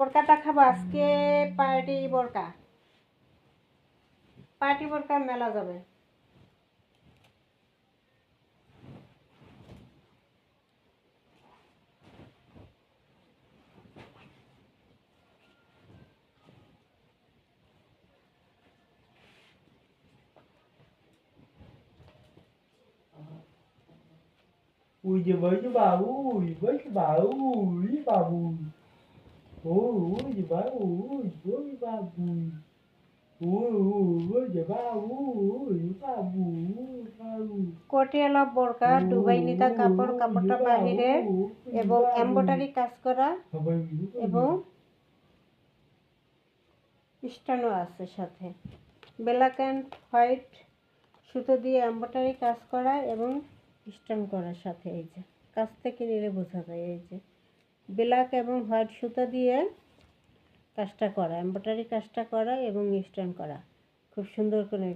বোরকাটা খাব আজকে পার্টি বোরকা পার্টি বোরকা মেলা যাবে Ui giờ với chứ bà ui với cái bà ui bà Ui với bà bùi. Bà bùi কোটিয়ালা বোরকা দুবাই নিতা কাপড় কাপড়টা বাহিরে এবং এম্বোটারি কাজ করা এবং স্টানও আছে সাথে ব্ল্যাক অ্যান্ড হোয়াইট সুতো দিয়ে এম্বোটারি কাজ করা এবং স্টান করার সাথে এই যে। কাছ থেকে নিলে বোঝা যায় এই যে। ব্ল্যাক এবং হোয়াইট সুতো দিয়ে কাজটা করা এম্ব্রয়ডারি কাজটা করা এবং স্টান করা। খুব সুন্দর করে।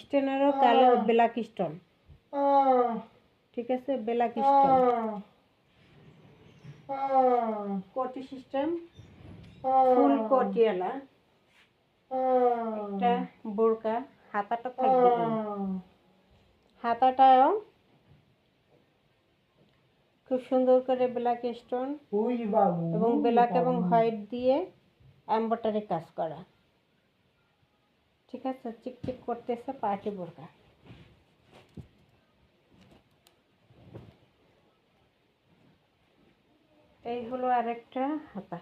স্টেনারও কালো ব্ল্যাক স্টোন ঠিক আছে? ব্ল্যাক স্টোন কোটি সিস্টেম। ফুল কোটিয়ালা একটা বোরকা। হাতাটা থাকবে হাতাটাও খুব সুন্দর করে ব্ল্যাক স্টোন এবং ব্ল্যাক এবং হোয়াইট দিয়ে এম্বটারি কাজ করা। ঠিক আছে চিকচিক করতেছে পার্টি বোরকা। এই হলো আরেকটা হাতা।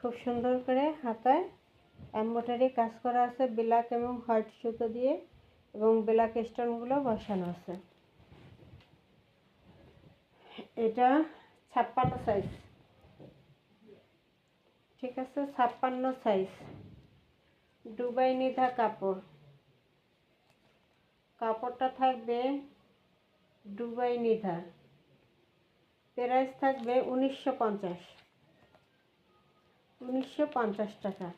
খুব সুন্দর করে হাতায় এম্বটারি কাজ করা আছে ব্ল্যাক এবং হোয়াইট সুতো দিয়ে এবং ব্ল্যাক স্টোনগুলো বসানো আছে। এটা ছাপ্পান্ন সাইজ ঠিক আছে, ছাপ্পান্ন সাইজ দুবাই নিধা কাপড়। কাপড়টা থাকবে দুবাই নিধা। প্রাইস থাকবে উনিশশো পঞ্চাশ। উনিশশো পঞ্চাশ টাকা।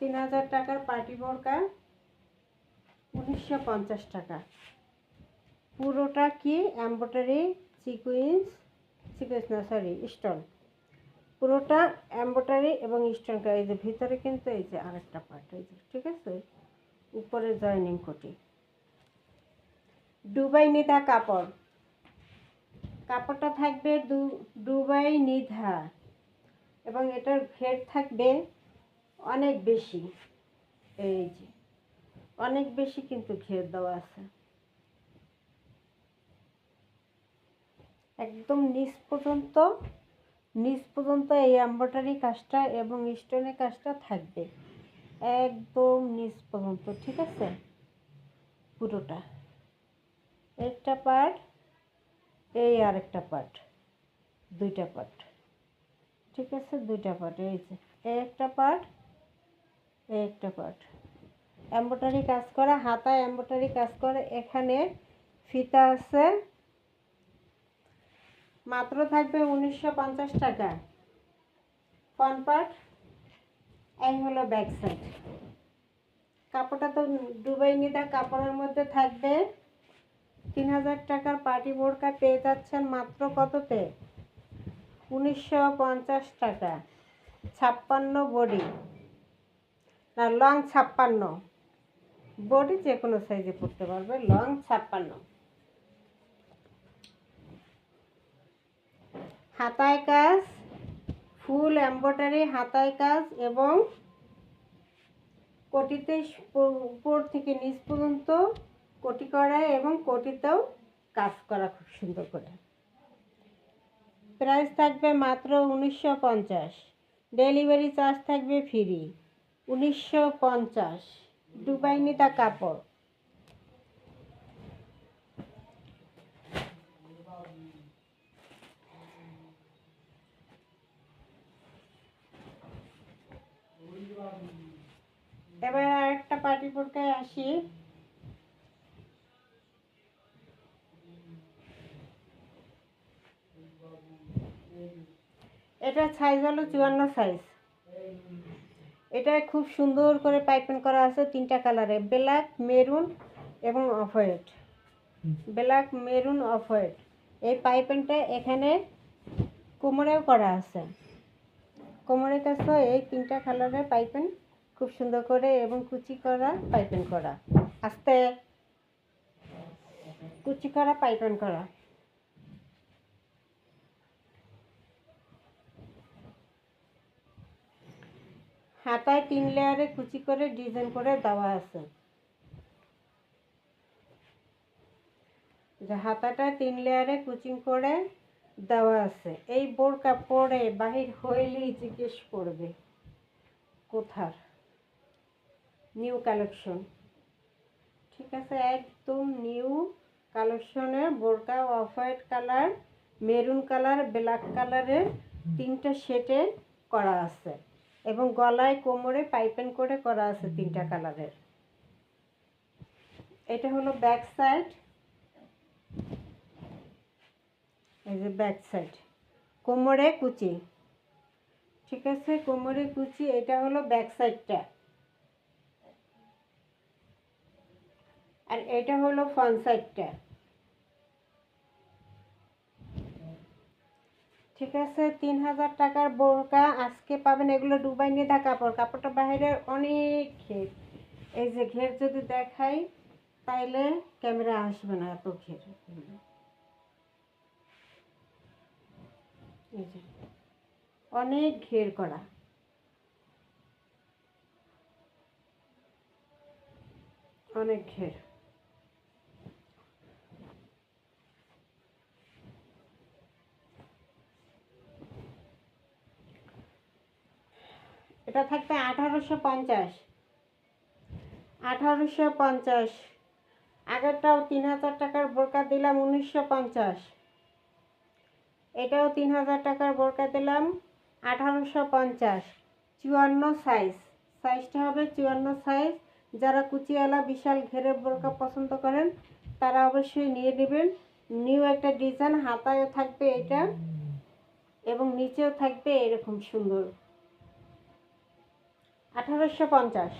তিন হাজার টাকার পার্টি বোরকা, উনিশশো পঞ্চাশ টাকা। পুরোটা কি? এম্ব্রয়ডারি সিকুয়েন্স সিকুয়েন্স না সরি স্টোন পুরোটা এম্ব্রয়ডারি এবং স্টোন এই যে ভিতরে কিন্তু এই যে আরেকটা পার্ট এই যে, ঠিক আছে? উপরে জয়েনিং কোটি ডুবাই নিধা কাপড়। কাপড়টা থাকবে দু, দুবাই নিধা এবং এটার ঘের থাকবে অনেক বেশি। এই যে, অনেক বেশি কিন্তু ঘের দেওয়া আছে। একদম নিচ পর্যন্ত নিচ পর্যন্ত এই এম্ব্রয়ডারি কাজটা এবং স্টোনের কাজটা থাকবে। একদম নিচ পর্যন্ত, ঠিক আছে? পুরোটা। একটা পার্ট এই আরেকটা পার্ট দুইটা পার্ট ঠিক আছে? দুইটা পার্ট এই যে, এই একটা পার্ট এই একটা পার্ট এম্ব্রয়ডারি কাজ করা, হাতায় এম্ব্রয়ডারি কাজ করে, এখানে ফিতা আছে মাত্র থাকবে উনিশশো পঞ্চাশ টাকা। ফ্রন্ট পার্ট, এই হলো ব্যাক সাইড কাপড়টা তো দুবাই নিদা কাপড়ের মধ্যে থাকবে। তিন হাজার টাকার পার্টি বোরকা পেয়ে যাচ্ছেন মাত্র কততে? উনিশশো পঞ্চাশ টাকা। ছাপ্পান্ন বডি। না, লং ছাপ্পান্ন। বডি যে কোনো সাইজে পড়তে পারবে, লং ছাপ্পান্ন। হাতায় কাজ, ফুল এম্ব্রয়ডারি, হাতায় কাজ এবং কোটিতে উপর থেকে নিচ পর্যন্ত কোটি করা এবং কোটিতেও কাজ করা খুব সুন্দর করে। প্রাইস থাকবে মাত্র উনিশশো পঞ্চাশ। ডেলিভারি চার্জ থাকবে ফ্রি। উনিশশো পঞ্চাশ। দুবাই নিতা কাপড়। এবার আরেকটা পার্টি বোরকায় আসি। এটা সাইজ হলো চুয়ান্ন সাইজ এটা খুব সুন্দর করে পাইপিং করা আছে তিনটা কালারে ব্ল্যাক মেরুন এবং off white black maroon off white এই পাইপিংটা এখানে কোমরেও করা আছে। কোমরের কাছে এই তিনটা কালারের পাইপেন খুব সুন্দর করে এবং কুচি করা পাইপেন করা। আস্তে। কুচি করা পাইপেন করা। হাতায় তিন লেয়ারে কুচি করে ডিজাইন করে দেওয়া আছে। যে হাতাটা তিন লেয়ারে কুচিং করে দেওয়া আছে। এই বোরকা পরে বাহির হইলেই জিজ্ঞেস করবে, কোথার? New collection. ঠিক আছে, একদম নিউ কালেকশনের বোরকা, off white colour, maroon colour, black কালারের তিনটা সেটে করা আছে। এবং গলায়, কোমরে পাইপেন করে করা আছে তিনটা কালারের। এটা হলো ব্যাক সাইড। এই যে ব্যাক সাইড। কোমরে কুচি। ঠিক আছে, কোমরে কুচি, এটা হলো ব্যাক সাইডটা। আর এটা হলো ফ্রন্ট সাইডটা ঠিক আছে, তিন হাজার টাকার বোরকা আজকে পাবেন, এগুলো ডুবাই নিয়ে কাপড়। কাপড়টা বাইরের অনেক ঘের। এই যে ঘের যদি দেখাই, তাইলে ক্যামেরা আসবে না এত ঘের। অনেক ঘের করা। অনেক ঘের। এটা থাকবে আঠারোশো পঞ্চাশ। আঠারোশো পঞ্চাশ। আগেরটাও তিন হাজার টাকার বোরকা দিলাম উনিশশো পঞ্চাশ। এটাও তিন হাজার টাকার বোরকা দিলাম আঠারোশো পঞ্চাশ। চুয়ান্ন সাইজ। সাইজটা হবে চুয়ান্ন সাইজ। যারা কুচিওয়ালা বিশাল ঘেরের বোরকা পছন্দ করেন, তারা অবশ্যই নিয়ে নেবেন। নিউ একটা ডিজাইন, হাতায়ও থাকবে এটা। এবং নিচেও থাকবে এরকম সুন্দর। আঠারোশো পঞ্চাশ।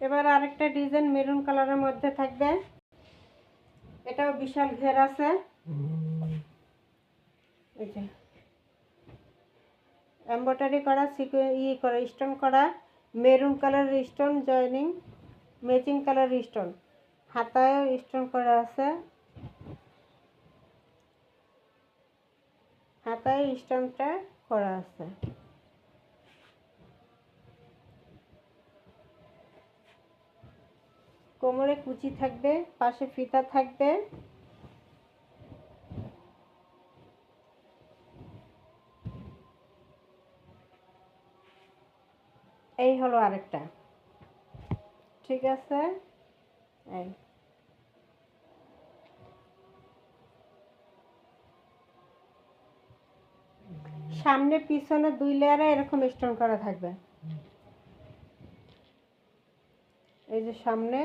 এবার আরেকটা ডিজাইন মেরুন কালারের মধ্যে থাকবে। এটাও বিশাল ঘের আছে। এম্ব্রয়ডারি করা ই করা, স্টোন করা। Maroon colour stone joining, matching colour stone. হাতায়ও stone করা আছে। হাতায় স্টোনটা করা আছে। কোমরে কুচি থাকবে, পাশে ফিতা থাকবে। হলো আরেকটা। ঠিক আছে? এই। সামনে, পিছনে দুই লেয়ারে এরকম স্টোন করা থাকবে। এই যে সামনে,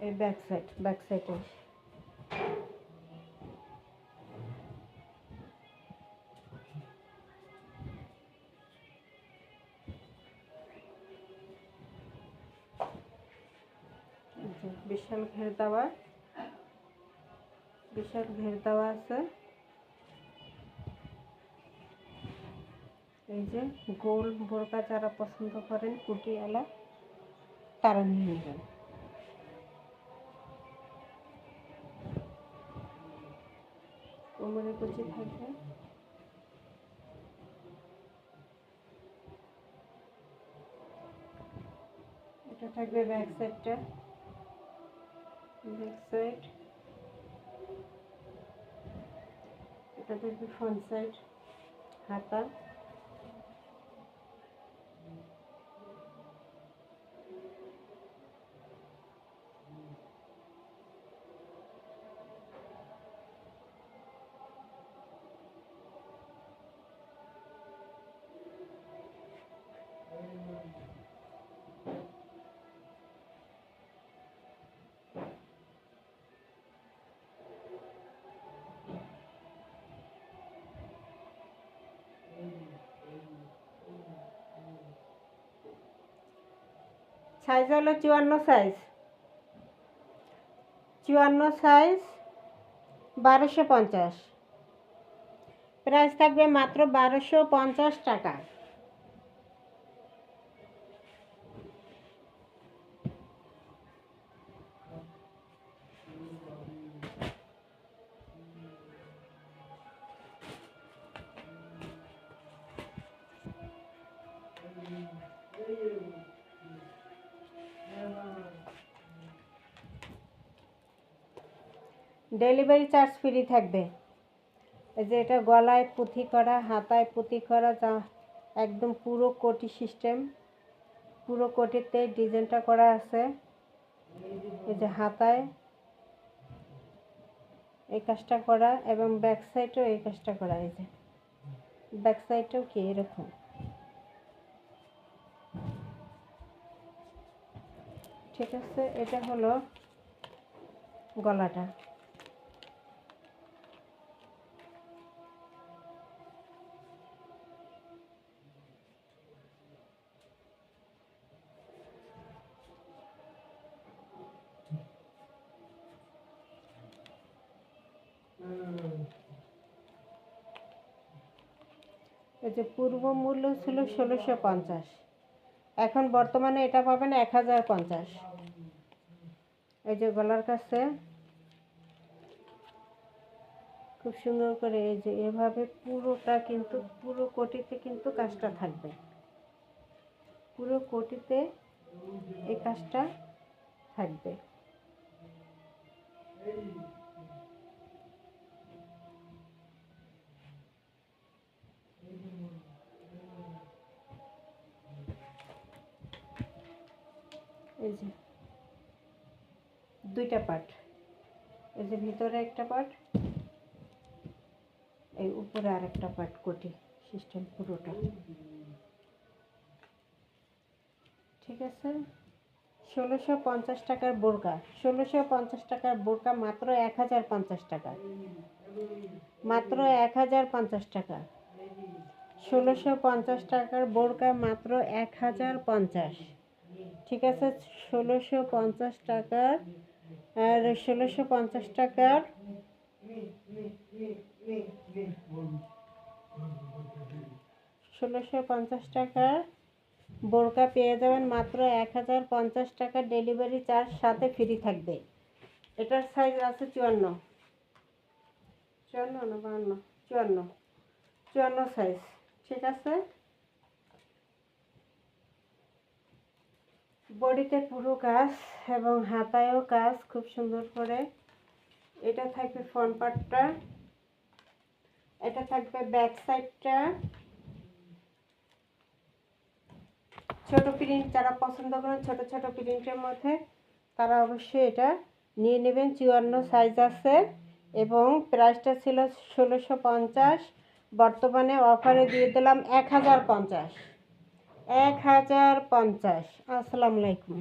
এই ব্যাক সাইড ব্যাক সাইডে বিশাল ঘের দেওয়া। বিশাল ঘের দেওয়া আছে। এই যে গোল বোরকা যারা পছন্দ করেন কুটিওয়ালা তারা নিয়ে নেবেন। কোমরে কুচি থাকবে। এটা থাকবে ব্যাক সাইডটা। ব্যাক সাইড এটা থাকবে ফ্রন্ট সাইড হাতা সাইজ হলো চুয়ান্ন সাইজ। চুয়ান্ন সাইজ বারোশো পঞ্চাশ। প্রাইস থাকবে মাত্র বারোশো পঞ্চাশ টাকা। ডেলিভারি চার্জ ফ্রি থাকবে। এই যে এটা গলায় পুঁথি করা, হাতায় পুঁথি করা, যা একদম পুরো কোটি সিস্টেম, পুরো কোটিতে ডিজাইনটা করা আছে। এই যে হাতায় এই কাজটা করা এবং ব্যাক সাইডেও এই কাজটা করা, এই যে ব্যাক সাইডেও কি এরকম? ঠিক আছে, এটা হলো গলাটা। এই যে পূর্ব মূল্য ছিল ষোলোশো পঞ্চাশ। এখন বর্তমানে এটা পাবেন এক হাজার পঞ্চাশ। এই যে গলার কাছে খুব সুন্দর করে এই যে এভাবে পুরোটা কিন্তু পুরো কোটিতে কিন্তু কাজটা থাকবে। পুরো কোটিতে এই কাজটা থাকবে। এই যে, দুইটা পার্ট। এই যে ভিতরে একটা পার্ট, এই উপরে আরেকটা পার্ট কোটি সিস্টেম পুরোটা। ঠিক আছে? ষোলোশো পঞ্চাশ টাকার বোরকা। ষোলোশো পঞ্চাশ টাকার বোরকা মাত্র এক হাজার পঞ্চাশ টাকা। মাত্র এক হাজার পঞ্চাশ টাকা। ষোলোশো পঞ্চাশ টাকার বোরকা মাত্র এক হাজার পঞ্চাশ। ঠিক আছে, ষোলোশো পঞ্চাশ টাকার, আর ষোলোশো পঞ্চাশ টাকার ষোলোশো পঞ্চাশ টাকার বোরকা পেয়ে যাবেন। মাত্র এক হাজার পঞ্চাশ টাকা ডেলিভারি চার্জ সাথে ফ্রি থাকবে। এটার সাইজ আছে চুয়ান্ন। চুয়ান্ন না বাহান্ন? চুয়ান্ন। চুয়ান্ন সাইজ। ঠিক আছে? বডিতে পুরো কাজ এবং হাতায়ও কাজ খুব সুন্দর করে। এটা থাকবে ফ্রন্ট পার্টটা এটা থাকবে ব্যাক সাইডটা ছোট প্রিন্ট যারা পছন্দ করেন, ছোট ছোট প্রিন্টের মধ্যে তারা অবশ্যই এটা নিয়ে নেবেন। চুয়ান্ন সাইজ আছে এবং প্রাইসটা ছিল ষোলোশো বর্তমানে অফারে দিয়ে দিলাম এক হাজার পঞ্চাশ। এক হাজার পঞ্চাশ। আসসালামু আলাইকুম।